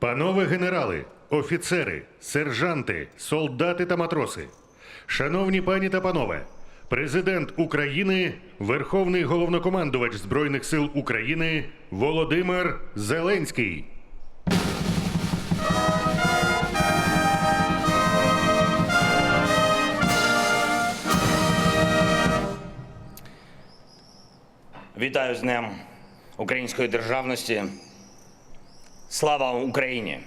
Панове генерали, офіцери, сержанти, солдати та матроси, шановні пані та панове, президент України, Верховний головнокомандувач Збройних сил України Володимир Зеленський. Вітаю з Днем Української державності. Слава Україні!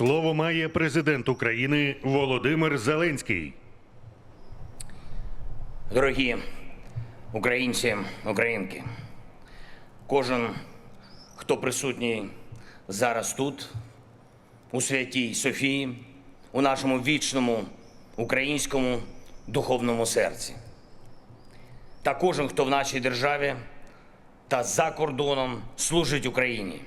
Слово має президент України Володимир Зеленський. Дорогі українці, українки, кожен, хто присутній зараз тут, у святій Софії, у нашому вічному українському духовному серці. Та кожен, хто в нашій державі та за кордоном служить Україні,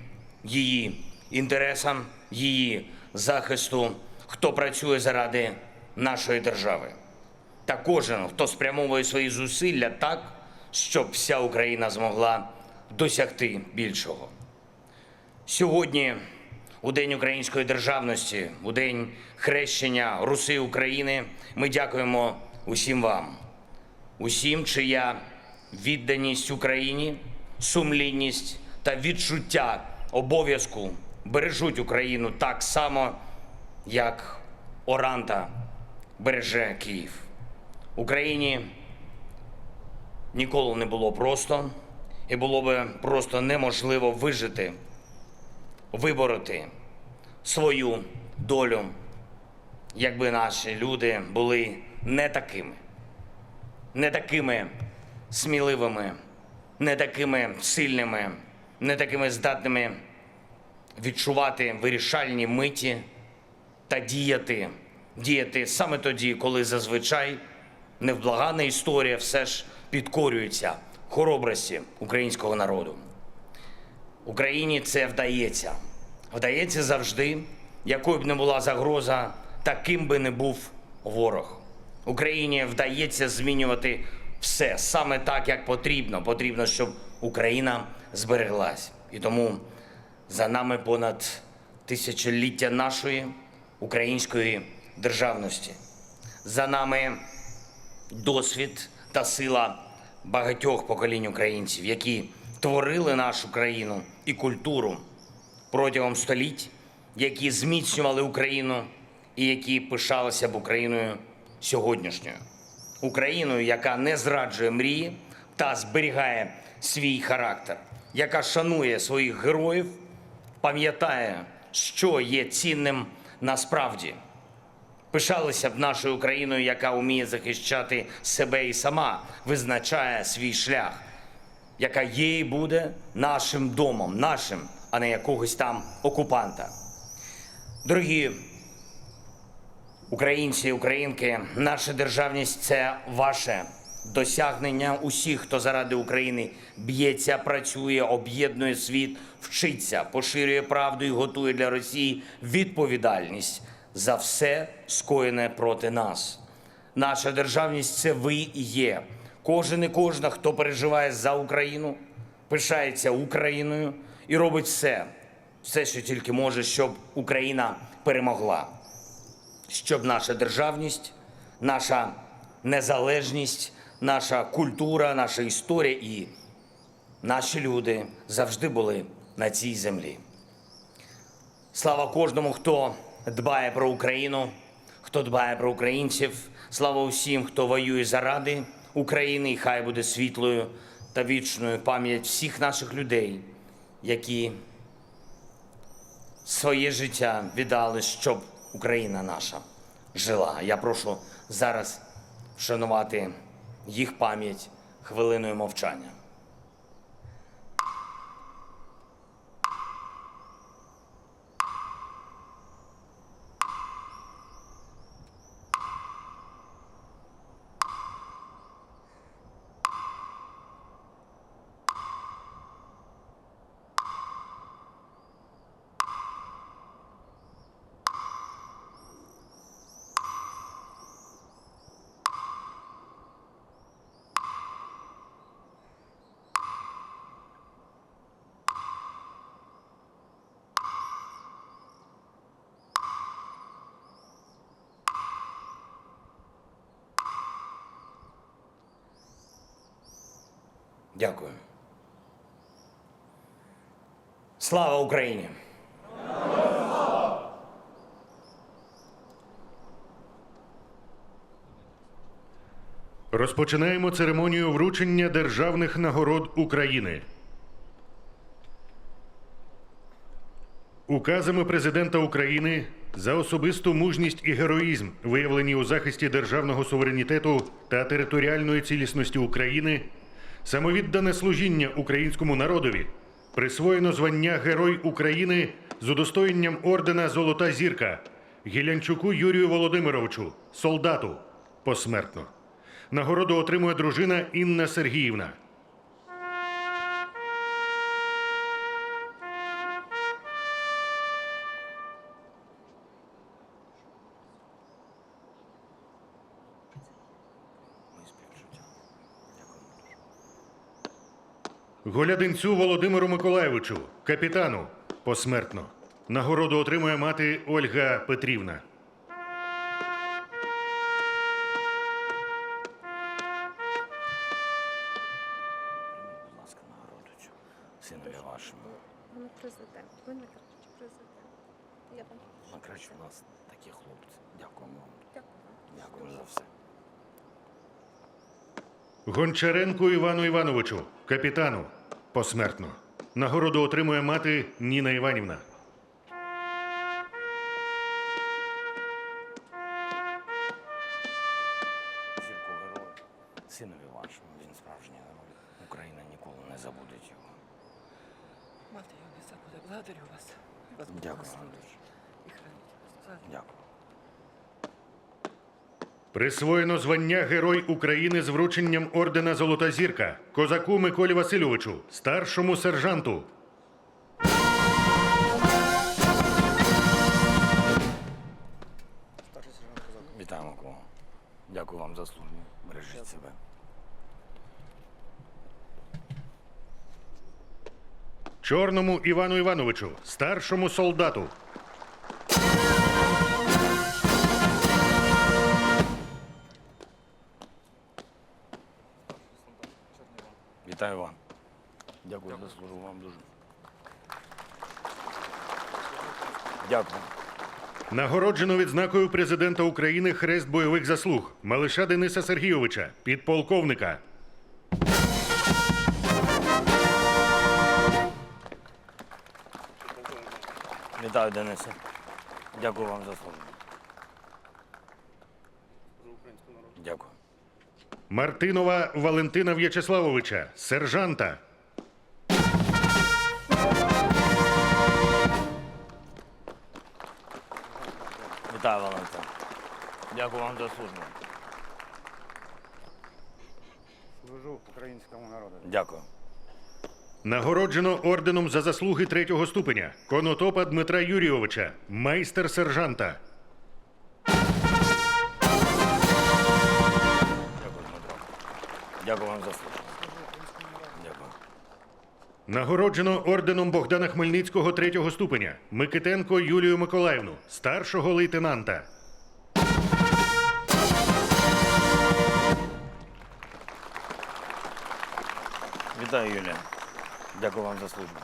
її інтересам, її захисту, хто працює заради нашої держави. Та кожен, хто спрямовує свої зусилля так, щоб вся Україна змогла досягти більшого. Сьогодні, у День української державності, у День хрещення Руси України, ми дякуємо усім вам, усім, чия відданість Україні, сумлінність та відчуття обов'язку бережуть Україну так само, як Оранта береже Київ. Україні ніколи не було просто, і було би просто неможливо вижити, вибороти свою долю, якби наші люди були не такими, не такими сміливими, не такими сильними, не такими здатними відчувати вирішальні миті та діяти, діяти саме тоді, коли зазвичай невблагана історія все ж підкорюється хоробрості українського народу. Україні це вдається. Вдається завжди, якою б не була загроза, таким би не був ворог. Україні вдається змінювати все саме так, як потрібно. Потрібно, щоб Україна збереглась. І тому за нами понад тисячоліття нашої української державності. За нами досвід та сила багатьох поколінь українців, які творили нашу країну і культуру протягом століть, які зміцнювали Україну і які пишалися б Україною сьогоднішньою. Україною, яка не зраджує мрії та зберігає свій характер, яка шанує своїх героїв, пам'ятає, що є цінним насправді. Пишалися б нашою Україною, яка вміє захищати себе і сама визначає свій шлях, яка є буде нашим домом, нашим, а не якогось там окупанта. Дорогі українці і українки, наша державність це ваше досягнення усіх, хто заради України б'ється, працює, об'єднує світ, вчиться, поширює правду і готує для Росії відповідальність за все скоєне проти нас. Наша державність це ви і є. Кожен і кожна, хто переживає за Україну, пишається Україною і робить все, все, що тільки може, щоб Україна перемогла щоб наша державність, наша незалежність, наша культура, наша історія і наші люди завжди були на цій землі. Слава кожному, хто дбає про Україну, хто дбає про українців. Слава усім, хто воює заради України, і хай буде світлою та вічною пам'ять всіх наших людей, які своє життя віддали, щоб Україна наша жила. Я прошу зараз вшанувати їх пам'ять хвилиною мовчання. Дякую. Слава Україні! Розпочинаємо церемонію вручення державних нагород України. Указами президента України за особисту мужність і героїзм, виявлені у захисті державного суверенітету та територіальної цілісності України, самовіддане служіння українському народові, присвоєно звання Герой України з удостоєнням ордена Золота зірка Гілянчуку Юрію Володимировичу, солдату, посмертно. Нагороду отримує дружина Інна Сергіївна. Голядинцю Володимиру Миколаєвичу, капітану, посмертно. Нагороду отримує мати Ольга Петрівна. Гончаренку Івану Івановичу, капітану, посмертно. Нагороду отримує мати Ніна Іванівна. Зірку герою, синові вашому, він справжній герой. Україна ніколи не забуде його. Мати його не забуде. Благодарю вас. Вас Дякую вам дуже. І хранить вас. Дякую. Присвоєно звання Герой України з врученням ордена Золота зірка козаку Миколі Васильовичу, старшому сержанту. Вітаю, Микола. Дякую вам за службу. Бережіть себе. Чорному Івану Івановичу, старшому солдату. Вітаю вам. Дякую за службу вам дуже. Дякую. Нагороджено відзнакою президента України Хрест бойових заслуг Малиша Дениса Сергійовича, підполковника. Вітаю, Денисе. Дякую вам за службу. Дякую. Мартинова Валентина В'ячеславовича, сержанта. Вітаю, Валентин. Дякую вам за службу. Служу українському народу. Дякую. Нагороджено орденом за заслуги третього ступеня Конотопа Дмитра Юрійовича, майстер сержанта. Дякую вам за службу. Дякую. Нагороджено орденом Богдана Хмельницького третього ступеня Микитенко Юлію Миколаївну, старшого лейтенанта. Вітаю, Юлія. Дякую вам за службу.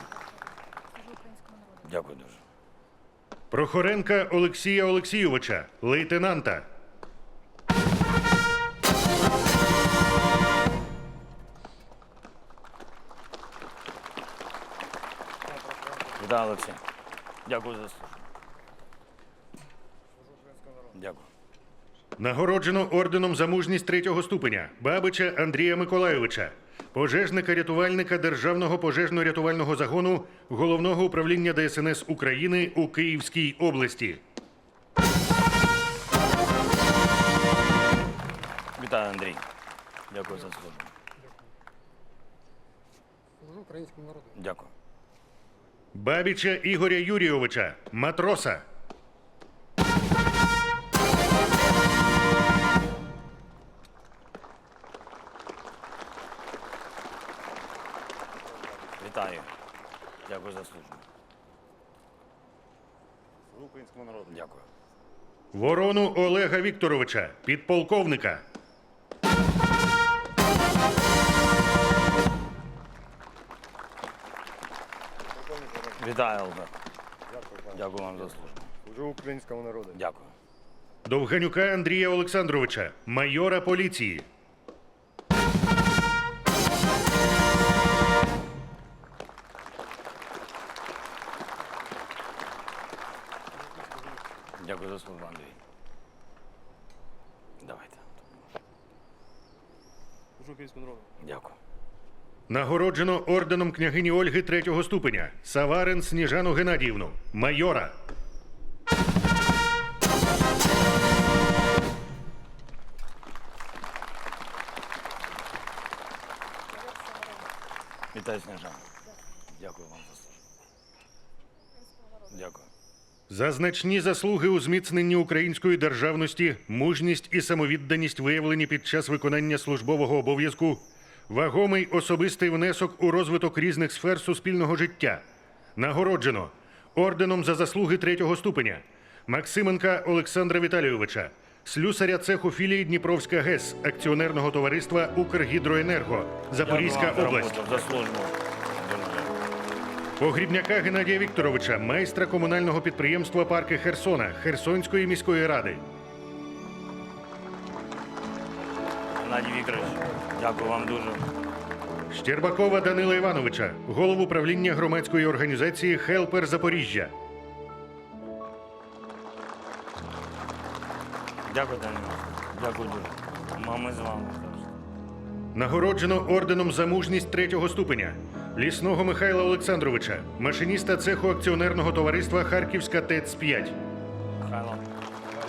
Дякую дуже. Прохоренка Олексія Олексійовича, лейтенанта. Вітаю, Олексій. Дякую за службу. Дякую. Нагороджено орденом за мужність третього ступеня Бабича Андрія Миколайовича, пожежника-рятувальника Державного пожежно-рятувального загону Головного управління ДСНС України у Київській області. Вітаю, Андрій. Дякую за службу. Служу українському народу. Дякую. Бабіча Ігоря Юрійовича, матроса. Вітаю. Дякую за службу. Українському народу. Дякую. Ворону Олега Вікторовича, підполковника. Вітаю, Олег. Дякую вам за службу. Служу українському народу. Дякую. Довганюка Андрія Олександровича, майора поліції. Нагороджено орденом княгині Ольги третього ступеня Саварин Сніжану Геннадіївну, майора. Вітаю, Сніжана. Дякую вам за службу. Дякую. За значні заслуги у зміцненні української державності, мужність і самовідданість виявлені під час виконання службового обов'язку, вагомий особистий внесок у розвиток різних сфер суспільного життя. Нагороджено орденом за заслуги третього ступеня Максименка Олександра Віталійовича, слюсаря цеху філії Дніпровська ГЕС акціонерного товариства Укргідроенерго, Запорізька область. Погрібняка Геннадія Вікторовича, майстра комунального підприємства Парки Херсона Херсонської міської ради. Геннадій Вікторович, дякую вам дуже. Щербакова Данила Івановича, голову правління громадської організації Хелпер Запоріжжя. Дякую, Данило. Дякую дуже. Мами з вами. Нагороджено орденом за мужність третього ступеня лісного Михайла Олександровича, машиніста цеху акціонерного товариства Харківська ТЕЦ 5 Михайло,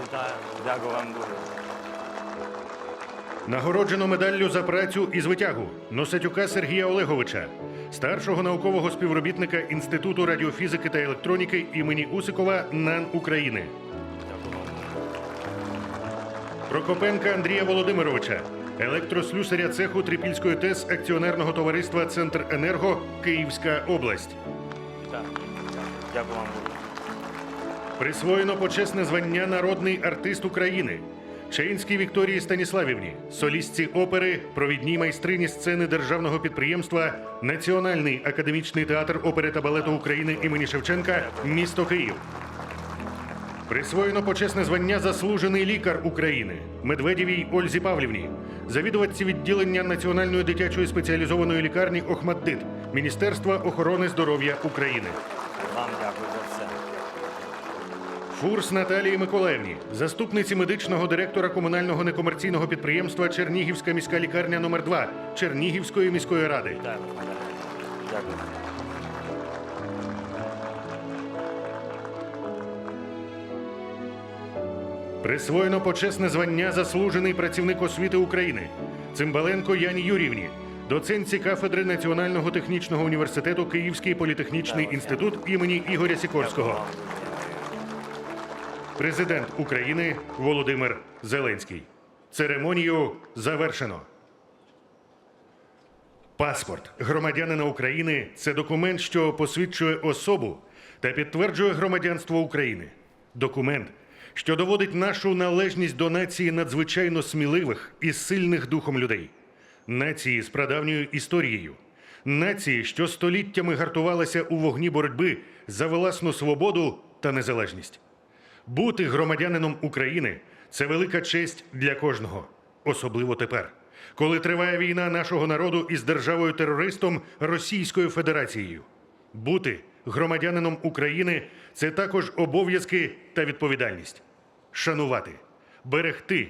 вітаю. Дякую вам дуже. Нагороджено медаллю за працю із витягу Носатюка Сергія Олеговича, старшого наукового співробітника Інституту радіофізики та електроніки імені Усикова НАН України. Прокопенка Андрія Володимировича, електрослюсаря цеху Трипільської ТЕС акціонерного товариства Центр Енерго Київська область. Дякую вам. Присвоєно почесне звання Народний артист України. Чаїнській Вікторії Станіславівні, солістці опери, провідній майстрині сцени державного підприємства Національний академічний театр опери та балету України імені Шевченка, місто Київ. Присвоєно почесне звання Заслужений лікар України Медведєвій Ользі Павлівні, завідувачці відділення Національної дитячої спеціалізованої лікарні Охмаддит Міністерства охорони здоров'я України. Вам дякую. Фурс Наталії Миколаївні, заступниці медичного директора комунального некомерційного підприємства Чернігівська міська лікарня номер 2 Чернігівської міської ради. Дякую. Присвоєно почесне звання Заслужений працівник освіти України Цимбаленко Яні Юрівні, доцентці кафедри Національного технічного університету Київський політехнічний інститут імені Ігоря Сікорського. Президент України Володимир Зеленський. Церемонію завершено. Паспорт громадянина України це документ, що посвідчує особу та підтверджує громадянство України. Документ, що доводить нашу належність до нації надзвичайно сміливих і сильних духом людей, нації з прадавньою історією, нації, що століттями гартувалася у вогні боротьби за власну свободу та незалежність. Бути громадянином України це велика честь для кожного, особливо тепер, коли триває війна нашого народу із державою терористом Російською Федерацією. Бути громадянином України це також обов'язки та відповідальність. Шанувати, берегти,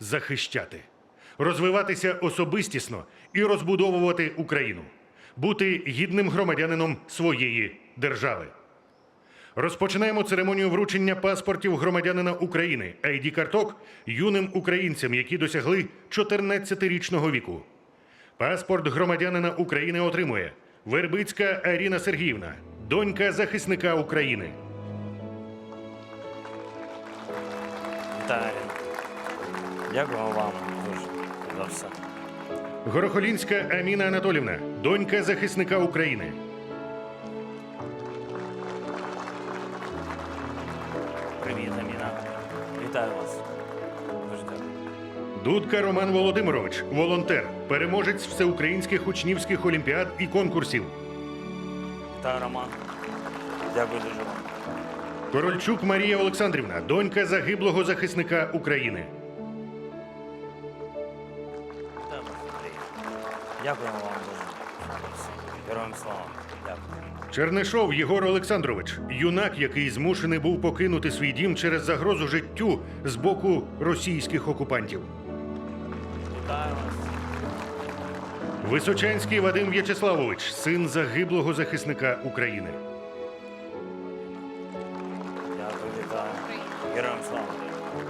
захищати, розвиватися особистісно і розбудовувати Україну, бути гідним громадянином своєї держави. Розпочинаємо церемонію вручення паспортів громадянина України id карток юним українцям, які досягли 14-річного віку. Паспорт громадянина України отримує Вербицька Аріна Сергіївна, донька захисника України. Вітаю. Дякую вам дуже за все. Горохолінська Аміна Анатолівна, донька захисника України. Вітаю вас. Дуже дякую. Дудка Роман Володимирович, волонтер, переможець всеукраїнських учнівських олімпіад і конкурсів. Вітаю, Роман. Дякую дуже вам. Корольчук Марія Олександрівна, донька загиблого захисника України. Вітаю вас. Дякуємо вам дуже. Героям слава. Чернишов Єгор Олександрович, юнак, який змушений був покинути свій дім через загрозу життю з боку російських окупантів. Височанський Вадим В'ячеславович, син загиблого захисника України.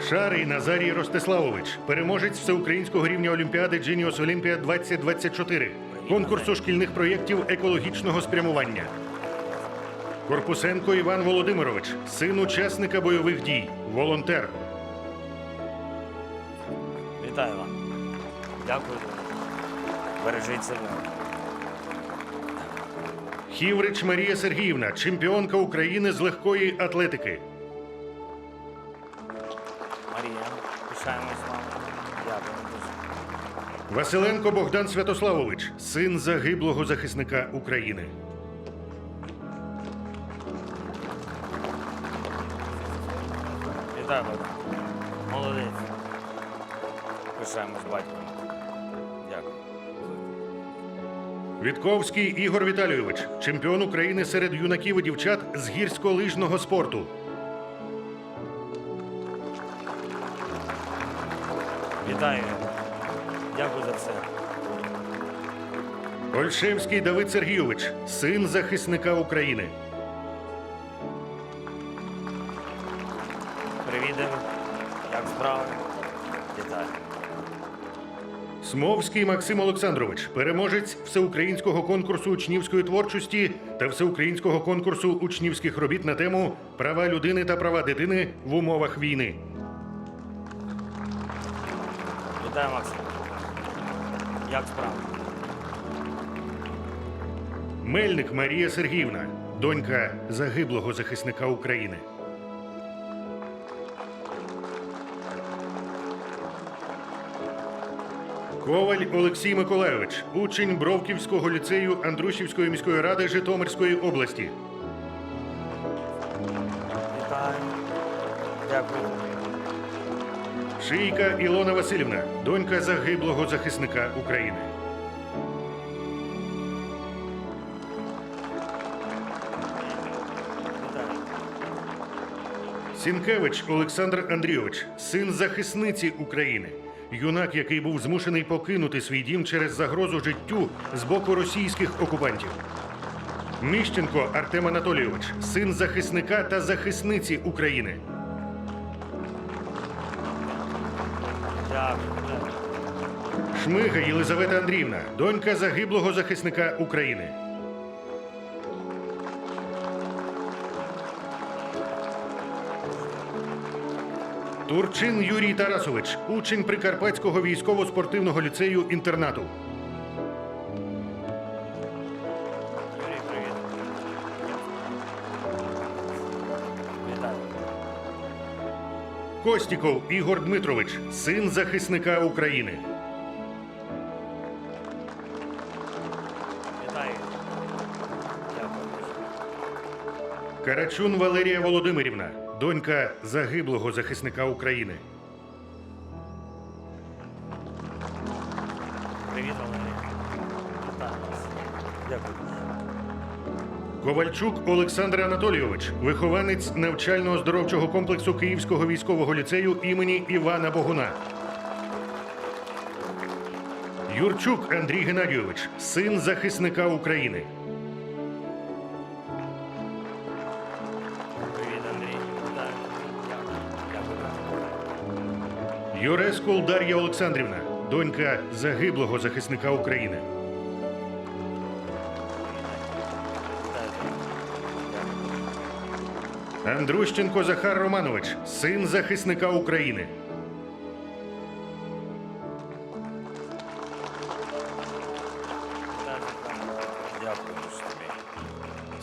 Шарий Назарій Ростиславович, переможець всеукраїнського рівня Олімпіади Genius Олімпія 2024, конкурсу шкільних проєктів екологічного спрямування. Корпусенко Іван Володимирович, син учасника бойових дій, волонтер. Вітаю вам. Дякую. Бережіть себе. Хіврич Марія Сергіївна, чемпіонка України з легкої атлетики. Марія, пишаємось вами. Дякую дуже. Василенко Богдан Святославович, син загиблого захисника України. Богдан. Молодець. Пишаємось батьком. Дякую. Вітковський Ігор Віталійович, чемпіон України серед юнаків і дівчат з гірськолижного спорту. Вітаю. Дякую за все. Ольшевський Давид Сергійович, син захисника України. Смовський Максим Олександрович, переможець всеукраїнського конкурсу учнівської творчості та всеукраїнського конкурсу учнівських робіт на тему права людини та права дитини в умовах війни. Вітаю, Максим. Як справи? Мельник Марія Сергіївна, донька загиблого захисника України. Коваль Олексій Миколайович, учень Бровківського ліцею Андрушівської міської ради Житомирської області. Вітаю. Дякую. Шийка Ілона Васильівна, донька загиблого захисника України. Сінкевич Олександр Андрійович, син захисниці України, юнак, який був змушений покинути свій дім через загрозу життю з боку російських окупантів. Міщенко Артем Анатолійович, син захисника та захисниці України. Шмига Єлизавета Андріївна, донька загиблого захисника України. Турчин Юрій Тарасович, учень Прикарпатського військово-спортивного ліцею інтернату. Костіков Ігор Дмитрович, син захисника України. Карачун Валерія Володимирівна, донька загиблого захисника України. Привіт, Валерій. Дякую. Ковальчук Олександр Анатолійович, вихованець навчально-оздоровчого комплексу Київського військового ліцею імені Івана Богуна. Юрчук Андрій Геннадійович, син захисника України. Юрескул Дар'я Олександрівна, донька загиблого захисника України. Андрущенко Захар Романович, син захисника України.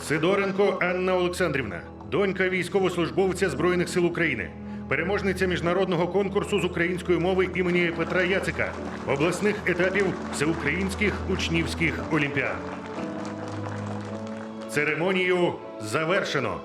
Сидоренко Анна Олександрівна, донька військовослужбовця Збройних сил України, переможниця міжнародного конкурсу з української мови імені Петра Яцика, обласних етапів всеукраїнських учнівських олімпіад. Церемонію завершено.